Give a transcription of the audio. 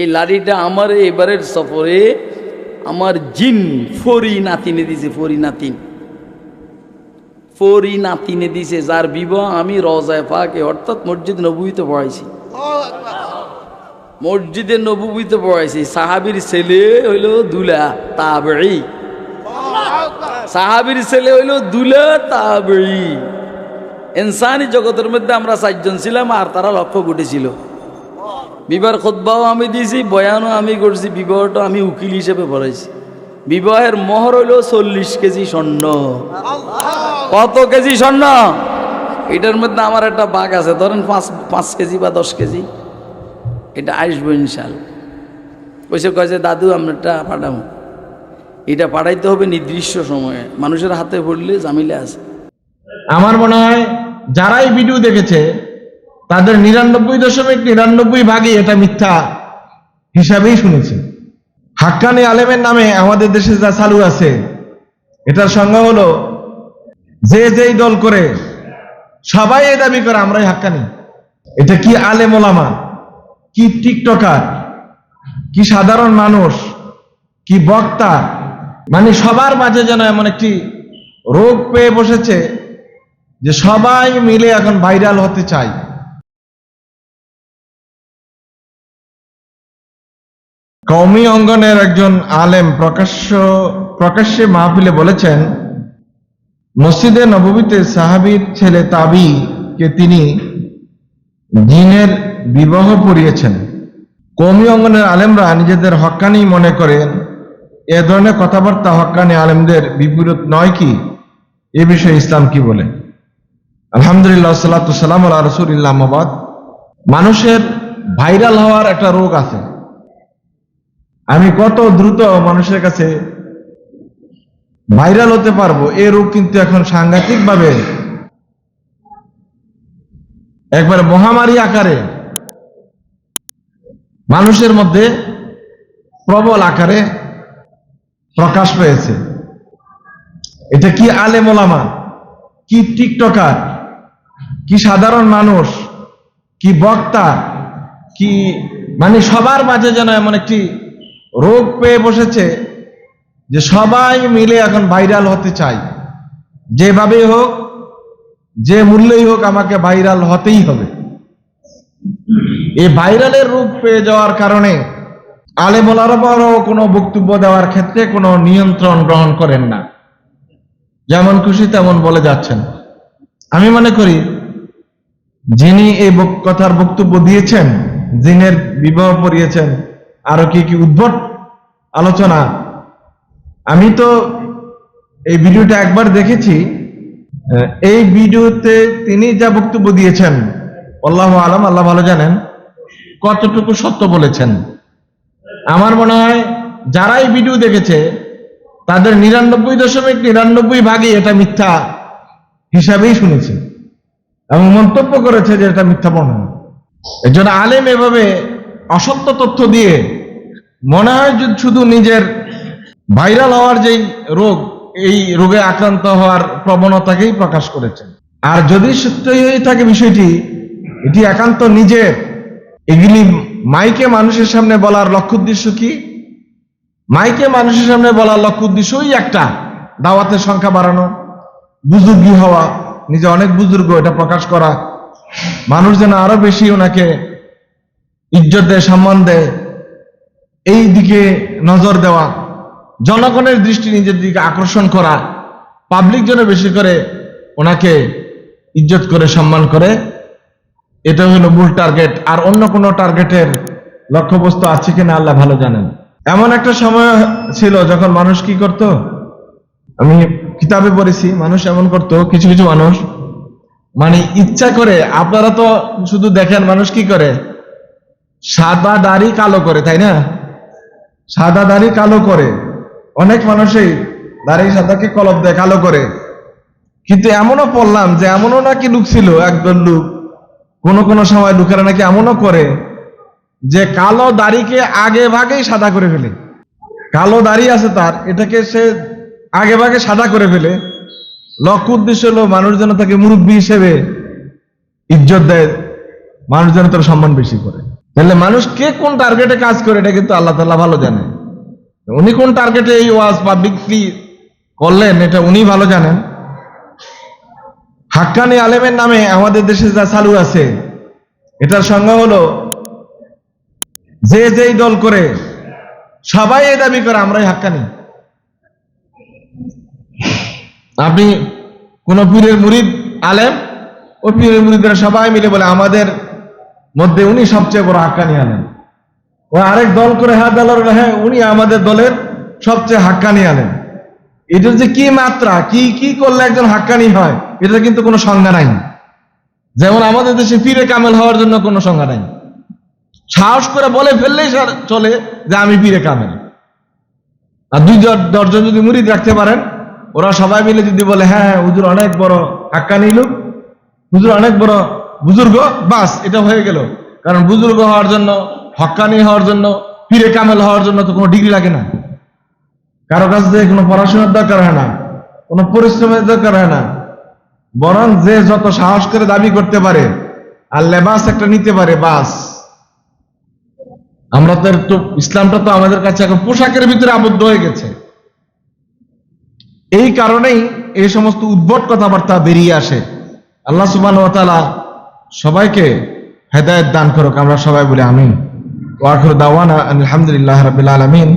এই লাড়িটা আমার এবারের সফরে আমার জিন ফরি নাতিনে দিছে ফরি নাতিন। ফরি নাতিনে দিছে যার বিবাহ আমি রজায় পাকে অর্থাৎ মসজিদ নবুইতে পড়াইছি। মসজিদে নবুবিতে পড়াইছি সাহাবির ছেলে হইল দুলা তাবড়ি সাহাবির ছেলে হইল দুলা তাবড়ি ইনসানি জগতের মধ্যে আমরা চারজন ছিলাম আর তারা লক্ষ্য ঘটেছিল বিবাহ খোদ্বাও আমি দিয়েছি, বয়ানও আমি করছি, বিবাহটা আমি উকিল হিসেবে পড়াইছি। বিবাহের মোহর হইল চল্লিশ কেজি স্বর্ণ। কত কেজি স্বর্ণ? এটার মধ্যে আমার একটা বাঘ আছে, ধরেন পাঁচ পাঁচ কেজি বা দশ কেজি। এটা আসব ইনশাল। কইসে কয়েছে দাদু, আমরা পাঠাবো। এটা পাঠাইতে হবে নির্দিষ্ট সময়ে। মানুষের হাতে পড়লে জামিলে আছে। আমার মনে হয়, যারাই ভিডিও দেখেছে তাদের নিরানব্বই দশমিক নিরানব্বই ভাগই এটা মিথ্যা হিসাবেই শুনেছে। হাক্কানি আলেমের নামে আমাদের দেশে যা চালু আছে, এটার সংজ্ঞা হলো, যে যেই দল করে, সবাই এ দাবি করে আমরাই হাক্কানি। এটা কি আলেম ওলামা? কি টিকটকার? কি সাধারণ মানুষ? কি বক্তা? মানে সবার মাঝে যেন এমন একটি রোগ পেয়ে বসেছে যে সবাই মিলে এখন ভাইরাল হতে চায়। কওমি অঙ্গনের একজন আলেম প্রকাশ্য, প্রকাশ্যে মাহফিলে বলেছেন, মসজিদে নববীতে সাহাবীর ছেলে তাবি কে তিনি জিনের বিবাহ পড়িয়েছেন। কৌমি অঙ্গনের আলেমরা নিজেদের হক্কানি মনে করেন, এ ধরনের কথাবার্তা হক্কানি আলেমদের বিপরীত নয় কি? এ বিষয়ে ইসলাম কি বলে? আলহামদুলিল্লাহ সাল্লাম আল্লাহ রসুল ইসলামাবাদ মানুষের ভাইরাল হওয়ার একটা রোগ আছে। আমি কত দ্রুত মানুষের কাছে ভাইরাল হতে পারব, এ রোগ কিন্তু এখন সাংঘাতিক ভাবে একবার মহামারী আকারে মানুষের মধ্যে প্রবল আকারে প্রকাশ পেয়েছে। এটা কি আলে ওলামা, কি টিকটকার, কি সাধারণ মানুষ, কি বক্তা, কি মানে সবার মাঝে যেন এমন একটি রোগ পেয়ে বসেছে যে সবাই মিলে এখন ভাইরাল হতে চায় যেভাবেই হোক, যে মূল্যেই হোক আমাকে ভাইরাল হতেই হবে। এই ভাইরালের রূপ পেয়ে যাওয়ার কারণে আলে আলেমলারও কোনো বক্তব্য দেওয়ার ক্ষেত্রে কোনো নিয়ন্ত্রণ গ্রহণ করেন না। যেমন খুশি তেমন বলে যাচ্ছেন। আমি মনে করি, যিনি এই কথার বক্তব্য দিয়েছেন জিনের বিবাহ পড়িয়েছেন, আরও কি কি উদ্ভট আলোচনা। আমি তো এই ভিডিওটা একবার দেখেছি। এই ভিডিওতে তিনি যা বক্তব্য দিয়েছেন, আল্লাহ আলম, আল্লাহ ভালো জানেন, কতটুকু সত্য বলেছেন। আমার মনে হয় যারাই ভিডিও দেখেছে, তাদের নিরানব্বই দশমিক নিরানব্বই ভাগই এটা মিথ্যা হিসাবেই শুনেছে এবং মন্তব্য করেছে যে এটা মিথ্যা বর্ণনা। এর জন্য আলেম এভাবে অসত্য তথ্য দিয়ে মনে হয় শুধু নিজের ভাইরাল হওয়ার যেই রোগ, এই রোগে আক্রান্ত হওয়ার প্রবণতাকেই প্রকাশ করেছেন। আর যদি সত্যই হয়ে থাকে বিষয়টি, এটি একান্ত নিজের। এগুলি মাইকে মানুষের সামনে বলার লক্ষ্য উদ্দেশ্য কি? মাইকে মানুষের সামনে বলার লক্ষ্য উদ্দেশ্যই একটা, দাওয়াতের সংখ্যা বাড়ানো। বুজুর্গি হওয়া, নিজে অনেক বুজুর্গ, এটা প্রকাশ করা। মানুষ যেন আরও বেশি ওনাকে ইজ্জত দেয়, সম্মান দেয়। এই দিকে নজর দেওয়া, জনগণের দৃষ্টি নিজের দিকে আকর্ষণ করা পাবলিক যেন বেশি করে ওনাকে ইজ্জত করে সম্মান করে, এটা হলো মূল টার্গেট আর অন্য কোনো টার্গেটের লক্ষ্যবস্তু আছে কিনা আল্লাহ ভালো জানেন। এমন একটা সময় ছিল যখন মানুষ কি করত? আমি কিতাবে পড়েছি, মানুষ এমন করত, কিছু কিছু মানুষ মানে ইচ্ছা করে, আপনারা তো শুধু দেখেন মানুষ কি করে, সাদা দাড়ি কালো করে, তাই না? সাদা দাড়ি কালো করে। অনেক মানুষই দাড়ি সাদাকে কলপ দেয়, কালো করে। কিন্তু এমনও পড়লাম যে এমনও নাকি লোক ছিল, একদল লোক। কোন কোন সময় লুকেরা নাকি এমনও করে যে কালো দাড়িকে আগে ভাগেই সাদা করে ফেলে। কালো দাড়ি আছে তার, এটাকে সে আগে ভাগে সাদা করে ফেলে। লক্ষ্য উদ্দেশ্য হলো মানুষ যেন তাকে মুরব্বী হিসেবে ইজ্জত দেয় মানুষ যেন তার সম্মান বেশি করে। তাহলে মানুষ কে কোন টার্গেটে কাজ করে, এটা কিন্তু আল্লাহ তাআলা ভালো জানে। উনি কোন টার্গেটে এই ওয়াজ পাবলিকলি করলেন, এটা উনি ভালো জানেন। হাক্কানি আলেমের নামে আমাদের দেশে যা চালু আছে, এটার সংজ্ঞা হলো, যে যেই দল করে, সবাই এই দাবি করে, আমরাই হাক্কানি। আপনি কোন পীরের মুরিদ আলেম, ও পীরের মুরিদরা সবাই মিলে বলে, আমাদের মধ্যে উনি সবচেয়ে বড় হাক্কানি আলেম। ও আরেক দল করে হ্যাঁ দলের হ্যাঁ উনি আমাদের দলের সবচেয়ে হাক্কানি আলেম। এটার যে কি মাত্রা, কি কি করলে একজন হাক্কানি হয় এটা কিন্তু কোনো সংজ্ঞা নাই। যেমন আমাদের দেশে পীরে কামেল হওয়ার জন্য কোনো সংজ্ঞা নাই। সাহস করে বলে ফেললেই চলে যে আমি পীরে কামেল। আর দুই জন- দশজন যদি মুরিদ রাখতে পারেন, ওরা সবাই মিলে যদি বলে হ্যাঁ হুজুর অনেক বড় হাক্কানি লোক, হুজুর অনেক বড় বুজুর্গ, বাস, এটা হয়ে গেল। কারণ বুজুর্গ হওয়ার জন্য হক্কানি হওয়ার জন্য, পীরে কামেল হওয়ার জন্য তো কোনো ডিগ্রি লাগে না। কারও কাছ থেকে কোনো পড়াশোনার দরকার হয় না, কোনো পরিশ্রমের দরকার হয় না। বরং যে যত সাহস করে দাবি করতে পারে, আর লেবাস একটা নিতে পারে, বাস। আমরা তো একটু, ইসলামটা তো আমাদের কাছে এখন পোশাকের ভিতরে আবদ্ধ হয়ে গেছে। এই কারণেই এই সমস্ত উদ্ভট কথাবার্তা বেরিয়ে আসে। আল্লাহ সুবান সবাইকে হেদায়ত দান করুক আমরা সবাই বলি আমিন। ওয়াখর দাওয়ানা আলহামদুলিল্লাহ রবিল আলমিন।